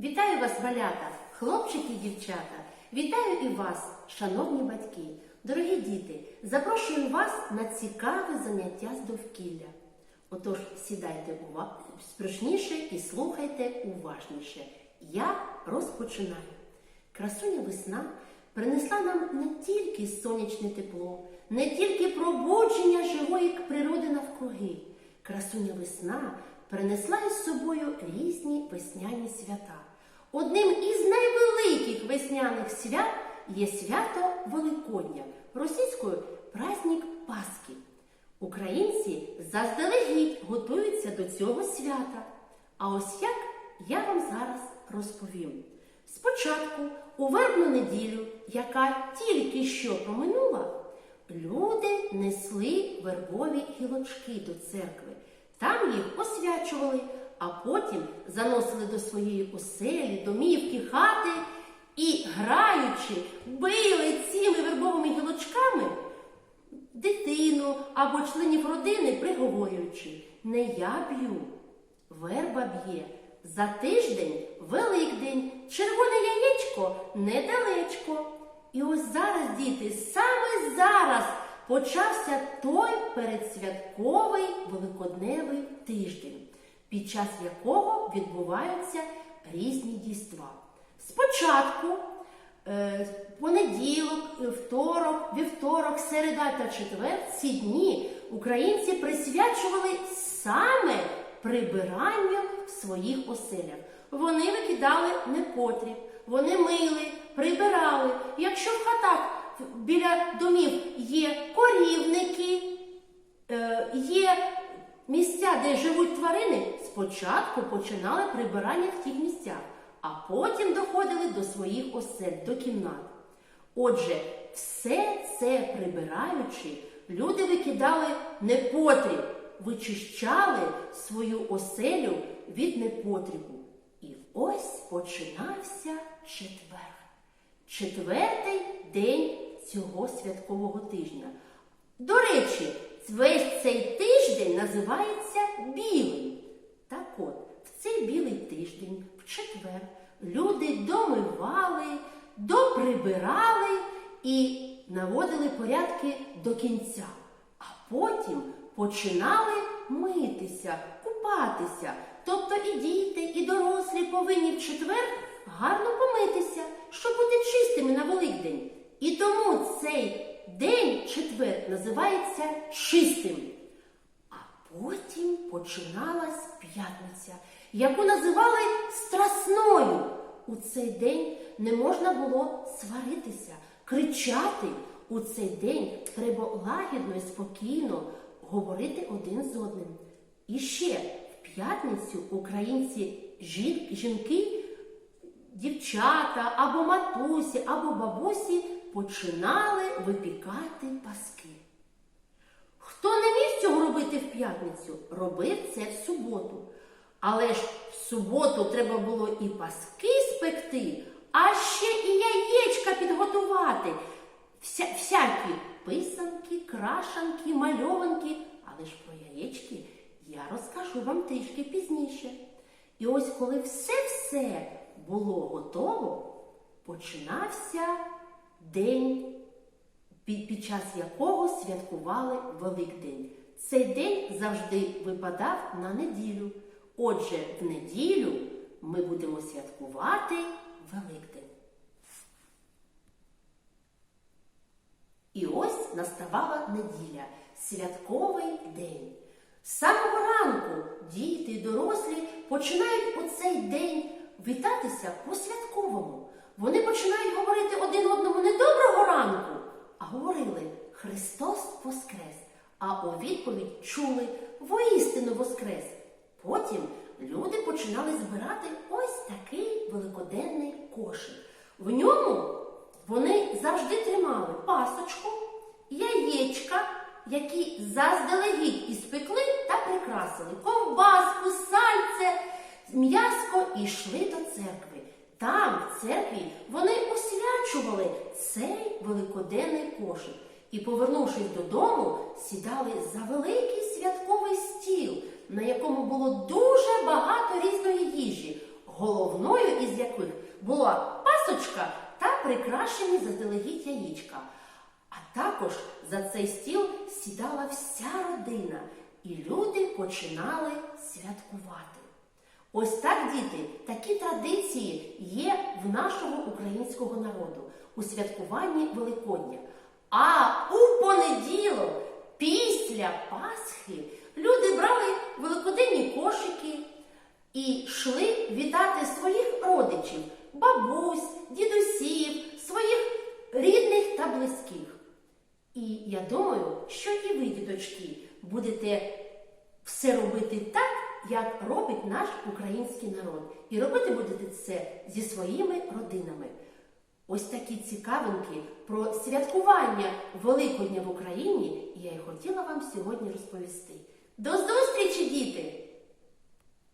Вітаю вас, малята, хлопчики і дівчата. Вітаю і вас, шановні батьки, дорогі діти. Запрошую вас на цікаве заняття з довкілля. Отож, сідайте спришніше і слухайте уважніше. Я розпочинаю. Красуня весна принесла нам не тільки сонячне тепло, не тільки пробудження живої природи навкруги. Красуня весна принесла із собою різні весняні свята. Одним із найвеликих весняних свят є свято Великодня, російською праздник Пасхи. Українці заздалегідь готуються до цього свята. А ось як я вам зараз розповім. Спочатку, у вербну неділю, яка тільки що проминула, люди несли вербові гілочки до церкви. Там їх освячували, а потім заносили до своєї оселі, домівки, хати і, граючи, били цими вербовими гілочками дитину або членів родини, приговорюючи, не я б'ю, верба б'є. За тиждень Великдень, червоне яєчко недалечко. І ось зараз, діти, саме зараз почався той передсвятковий великодневий тиждень, під час якого відбуваються різні дійства. Спочатку Е, Понеділок, второк, вівторок, середа та четвер ці дні українці присвячували саме прибиранню в своїх оселях. Вони викидали непотріб, вони мили, прибирали. Якщо в хатах біля домів є корівники, е, є місця, де живуть тварини, спочатку починали прибирання в тих місцях, а потім доходили до своїх осель, до кімнат. Отже, все це прибираючи, люди викидали непотріб, вичищали свою оселю від непотрібу. І ось починався четвер. Четвертий день цього святкового тижня. До речі, весь цей тиждень називається білий. Так от, в цей білий тиждень, в четвер, люди домивали, доприбирали і наводили порядки до кінця. А потім починали митися, купатися. Тобто і діти, і дорослі повинні в четвер гарно помитися, щоб бути чистими на Великдень. І тому цей день четвер називається чистим. Потім починалась п'ятниця, яку називали страсною. У цей день не можна було сваритися, кричати. У цей день треба лагідно і спокійно говорити один з одним. І ще в п'ятницю українці жінки, дівчата або матусі, або бабусі починали випікати паски. Хто не міг цього робити в п'ятницю, робив це в суботу. Але ж в суботу треба було і паски спекти, а ще і яєчка підготувати. Вся, всякі писанки, крашанки, мальованки. Але ж про яєчки я розкажу вам трішки пізніше. І ось коли все-все було готово, починався день під, час якого святкували Великдень. Цей день завжди випадав на неділю. Отже, в неділю ми будемо святкувати Великдень. І ось наставала неділя, святковий день. З самого ранку діти і дорослі починають у цей день вітатися по-святковому. Вони починають говорити один одному не доброго ранку, а говорили Христос Воскрес. А у відповідь чули воістину Воскрес. Потім люди починали збирати ось такий великоденний кошик. В ньому вони завжди тримали пасочку, яєчка, які заздалегідь іспекли та прикрасили, ковбаску, сальце, м'яско і йшли до церкви. Там, в церкві, вони освячували цей великоденний кошик. І, повернувшись додому, сідали за великий святковий стіл, на якому було дуже багато різної їжі. Головною із яких була пасочка та прикрашені заздалегідь яєчка. А також за цей стіл сідала вся родина, і люди починали святкувати. Ось так, діти, такі традиції є в нашого українського народу у святкуванні Великодня. А у понеділок, після Пасхи, люди брали великоденні кошики і йшли вітати своїх родичів, бабусь, дідусів, своїх рідних та близьких. І я думаю, що і ви, діточки, будете все робити так, як робить наш український народ. І робити будете це зі своїми родинами. Ось такі цікавинки про святкування Великодня в Україні я й хотіла вам сьогодні розповісти. До зустрічі, діти!